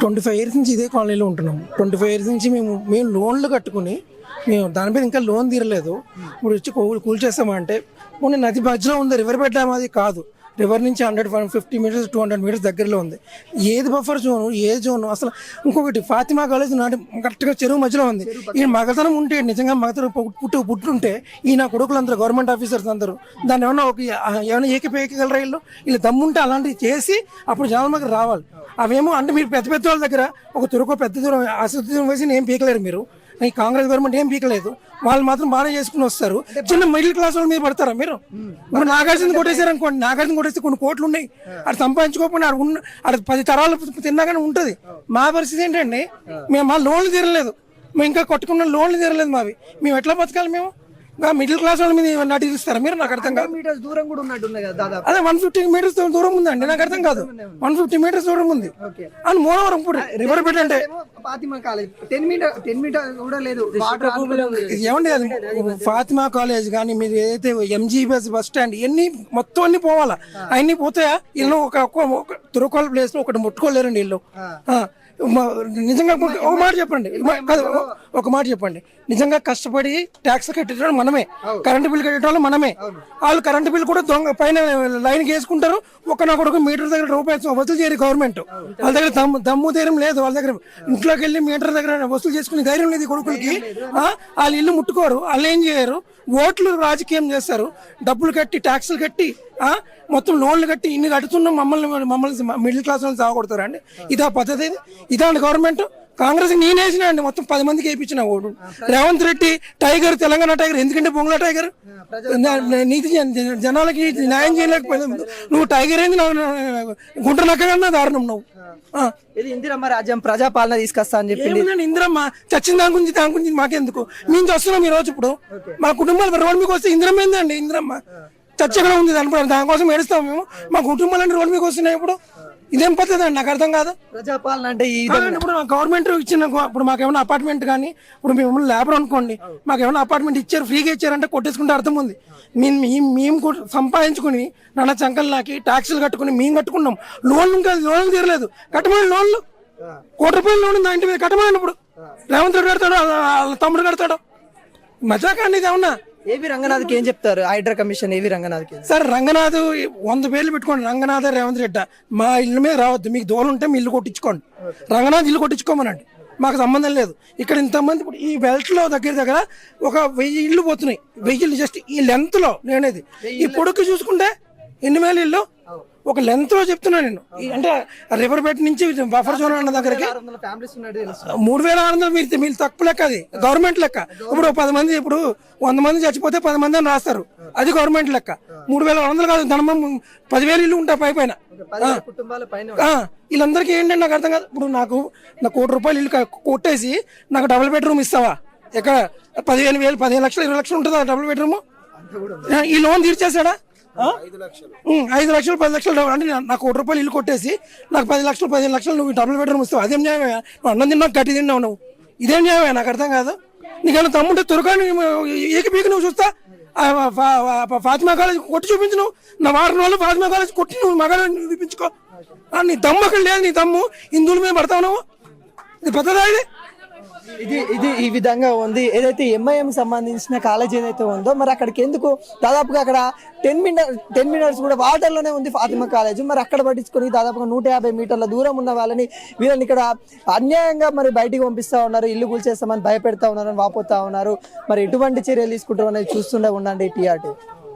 Twenty five years నుంచి ఇదే కాలనీలో ఉంటున్నాం. ట్వంటీ ఫైవ్ ఇయర్స్ నుంచి మేము మేము లోన్లు కట్టుకుని మేము దాని మీద ఇంకా లోన్ తీరలేదు. ఇప్పుడు వచ్చి కూల్ చేస్తామంటే మొన్న నది మధ్యలో ఉంది రివర్ బెడ్ డ్యామ్ అది కాదు. రివర్ నుంచి hundred one fifty metres two hundred metres దగ్గరలో ఉంది. ఏది బఫర్ జోను ఏ జోను అసలు ఇంకొకటి ఫాతిమా కాలేజ్ నాటి కరెక్ట్గా చెరువు మధ్యలో ఉంది. ఈ మగతనం ఉంటే నిజంగా మగతనం పుట్టు పుట్టుంటే ఈ నా కొడుకులు అందరూ గవర్నమెంట్ ఆఫీసర్స్ అందరూ దాన్ని ఏమన్నా ఒక ఏమైనా ఏకపేయగలరా వీళ్ళు? వీళ్ళు దమ్ముంటే అలాంటివి చేసి అప్పుడు జనాల దగ్గర రావాలి. అవేమో అంటే మీరు పెద్ద పెద్ద వాళ్ళ దగ్గర ఒక తురుకో పెద్ద దూరం అసలు దూరం వేసి ఏం పీకలేరు మీరు. ఈ కాంగ్రెస్ గవర్నమెంట్ ఏం పీకలేదు. వాళ్ళు మాత్రం బాగానే చేసుకుని వస్తారు. చిన్న మిడిల్ క్లాస్ వాళ్ళ మీద పడతారా మీరు? ఇప్పుడు నాగార్జున కొట్టేశారు అనుకోండి నాగార్జున కొట్టేస్తే కొన్ని కోట్లు ఉన్నాయి. అది సంపాదించుకోకుండా ఆడ ఉన్న ఆడ పది తరాలు తిన్నాగానే ఉంటుంది. మా పరిస్థితి ఏంటండి? మేము మా లోన్లు తీరలేదు. మేము ఇంకా కొట్టుకున్న లోన్లు తీరలేదు మావి. మేము ఎట్లా బతకాలి మేము? మిడిల్ క్లాస్ వాళ్ళ మీద నటిస్తారా మీరు నాకు అర్థం కాదు. మీటర్స్ దూరం కూడా ఉన్నట్టున్నాయి కదా దాదాపు. అదే వన్ ఫిఫ్టీ మీటర్స్ దూరం ఉందండి నాకు అర్థం కాదు. వన్ ఫిఫ్టీ మీటర్స్ దూరం ఉంది. అని మూలవరం ఇప్పుడు రివర్ బెడ్ అంటే Fatima college. Ten metre ten metre కూడా లేదు. వాటర్ ఏమండి అది? ఫాతిమా కాలేజ్ కానీ మీరు ఏదైతే ఎంజీబీఎస్ బస్ స్టాండ్ ఇవన్నీ మొత్తం అన్ని పోవాలా? అవన్నీ పోతాయా? ఇల్లు ఒక తురుకోల ప్లేస్లో ఒకటి ముట్టుకోలేరండి ఇల్లు. నిజంగా ఒక- మాట చెప్పండి. కాదు, ఒక- మాట చెప్పండి. నిజంగా కష్టపడి ట్యాక్స్ కట్టేటోళ్ళు మనమే. కరెంటు బిల్ కట్టేటోళ్ళు మనమే. వాళ్ళు కరెంటు బిల్ కూడా దొంగ పైన లైన్ వేసుకుంటారు ఒక నా కొడుకు మీటర్ దగ్గర రూపాయలు వసూలు చేయరు గవర్నమెంట్. వాళ్ళ దగ్గర దమ్ము దమ్ము ధైర్యం లేదు వాళ్ళ దగ్గర. ఇంట్లోకి వెళ్ళి మీటర్ దగ్గర వసూలు చేసుకునే ధైర్యం లేదు కొడుకులకి. వాళ్ళ ఇల్లు ముట్టుకోరు. వాళ్ళు ఏం చేయరు? ఓట్లు రాజకీయం చేస్తారు. డబ్బులు కట్టి ట్యాక్సులు కట్టి మొత్తం లోన్లు కట్టి ఇన్ని కడుతున్నాం మమ్మల్ని మమ్మల్ని మిడిల్ క్లాస్ వాళ్ళు సాగొడతారు అండి? ఇదా పద్ధతి ఇది? గవర్నమెంట్ కాంగ్రెస్ నేను వేసిన అండి మొత్తం పది మందికి వేయించిన ఓడు రేవంత్ రెడ్డి టైగర్ తెలంగాణ టైగర్ ఎందుకంటే బొంగుల టైగర్? నీతి జన- జన- జనాలకి న్యాయం చేయలేకపోయింది నువ్వు టైగర్ ఏంది? నా- గుంట నక్కగా దారుణం నువ్వు. ఇది ఇందిరమ్మ రాజ్యం ప్రజాపాలన తీసుకొస్తా అని చెప్పింది. ఏముందండి ఇందిరమ్మ? చచ్చిన దాని గురించి దాని గురించి మాకెందుకు? మేము వస్తున్నాం ఈ రోజు ఇప్పుడు మా కుటుంబాలు రోడ్డు మీకు వస్తే ఇందిరమ్మ ఏందండి? ఇందిరమ్మ. చర్చ కూడా ఉంది దాని దానికోసం ఏడుస్తాం మేము. మా కుటుంబాలు అంటే రోడ్డు మీకు వస్తున్నాయి ఇప్పుడు. ఇదేం పద్ధతి అండి? నాకు అర్థం కాదు. ప్రజాపాలన అంటే ఇప్పుడు గవర్నమెంట్ ఇచ్చిన ఇప్పుడు మాకు ఏమైనా అపార్ట్మెంట్ కానీ ఇప్పుడు మేము లేబర్ అనుకోండి మాకు ఏమైనా అపార్ట్మెంట్ ఇచ్చారు ఫ్రీగా ఇచ్చారంటే కొట్టేసుకుంటే అర్థం ఉంది. మేము మేము- మేము కూడా సంపాదించుకుని నాన్న చంకలు నాకి ట్యాక్సులు కట్టుకుని మేము కట్టుకున్నాం. లోన్లు ఇంకా లోన్లు తీరలేదు. కట్టమని లోన్లు. కోటి రూపాయలు లోన్ ఉంది ఇంటి మీద కట్టమని ఇప్పుడు. రేవంత్ రెడ్డి కడతాడు వాళ్ళ తమ్ముడు కడతాడు మజాకండి ఇది ఏమన్నా? ఏవి రంగనాథ్కి ఏం చెప్తారు? హైడ్రా కమిషన్ ఏవి రంగనాథ్కి సార్ రంగనాథ్ వంద పేర్లు పెట్టుకోండి. రంగనాథ రేవంత్ రెడ్డి. మా ఇల్లు మీద రావద్దు. మీకు దూరం ఉంటే మీ ఇల్లు కొట్టించుకోండి. రంగనాథ్ ఇల్లు కొట్టించుకోమనండి. మాకు సంబంధం లేదు. ఇక్కడ ఇంతమంది ఇప్పుడు ఈ బెల్ట్లో దగ్గర దగ్గర ఒక వెయ్యి ఇల్లు పోతున్నాయి. వెయ్యి ఇల్లు జస్ట్ ఈ లెంత్లో నేనేది. ఈ పొడుగు చూసుకుంటే ఎన్ని వేల ఇల్లు? ఒక లెంత్లో చెప్తున్నా నేను. అంటే రివర్ బెడ్ నుంచి బఫర్ జోన్ అన్న దగ్గరికి మూడు వేల ఆరు వందలు మీరు మీరు తక్కువ లెక్క అది. గవర్నమెంట్ లెక్క. ఇప్పుడు పది మంది ఇప్పుడు వంద మంది చచ్చిపోతే పది మంది అని రాస్తారు. అది గవర్నమెంట్ లెక్క. మూడు వేల ఆరు వందలు కాదు ధనమం పదివేలు ఇల్లు ఉంటాయి పై పైన. వీళ్ళందరికీ ఏంటంటే నాకు అర్థం కాదు. ఇప్పుడు నాకు నా కోటి రూపాయలు ఇల్లు కొట్టేసి నాకు డబుల్ బెడ్రూమ్ ఇస్తావా? ఎక్కడ? పదిహేను వేలు పదిహేను లక్షలు ఇరవై లక్షలు ఉంటుందా డబుల్ బెడ్రూమ్ ఈ లోన్ తీర్చేసాడా ఐదు లక్షలు. పది లక్షలు డబ్బులు అంటే నాకు కోటి రూపాయలు ఇల్లు కొట్టేసి నాకు పది లక్షలు పదిహేను లక్షలు నువ్వు డబుల్ బెడ్రూమ్ ఇస్తావు అదేం న్యాయమే నువ్వు అన్నం తిన్నావు గట్టి తిన్నావు నువ్వు. ఇదేం న్యాయమే నాకు అర్థం కాదు. నీకన్నా తమ్ముంటే తురకాని ఏక పీక నువ్వు చూస్తా? ఫాతిమా కాలేజ్ కొట్టి చూపించు నా వారం రోజులు ఫాతిమా కాలేజ్ కొట్టి నువ్వు మగాడు చూపించుకో. నీ దమ్ము అక్కడ లేదు నీ దమ్ము. హిందువుల మీద పడతావు నువ్వు. ఇది పద్ధతా ఇది? ఇది ఇది ఈ విధంగా ఉంది. ఏదైతే ఎంఐఎం సంబంధించిన కాలేజ్ ఏదైతే ఉందో మరి అక్కడికి ఎందుకు? దాదాపుగా అక్కడ టెన్ మినిట్ టెన్ మినిట్స్ కూడా వాటర్లోనే ఉంది ఫాతిమా కాలేజ్ మరి అక్కడ పట్టించుకొని దాదాపుగా నూట యాభై మీటర్ల దూరం ఉన్న వాళ్ళని వీళ్ళని ఇక్కడ అన్యాయంగా మరి బయటికి పంపిస్తా ఉన్నారు. ఇల్లు కూల్చేస్తామని భయపెడతా ఉన్నారని వాపోతా ఉన్నారు. మరి ఎటువంటి చర్యలు తీసుకుంటారు అనేది చూస్తుండే ఉండండి టీఆర్టీ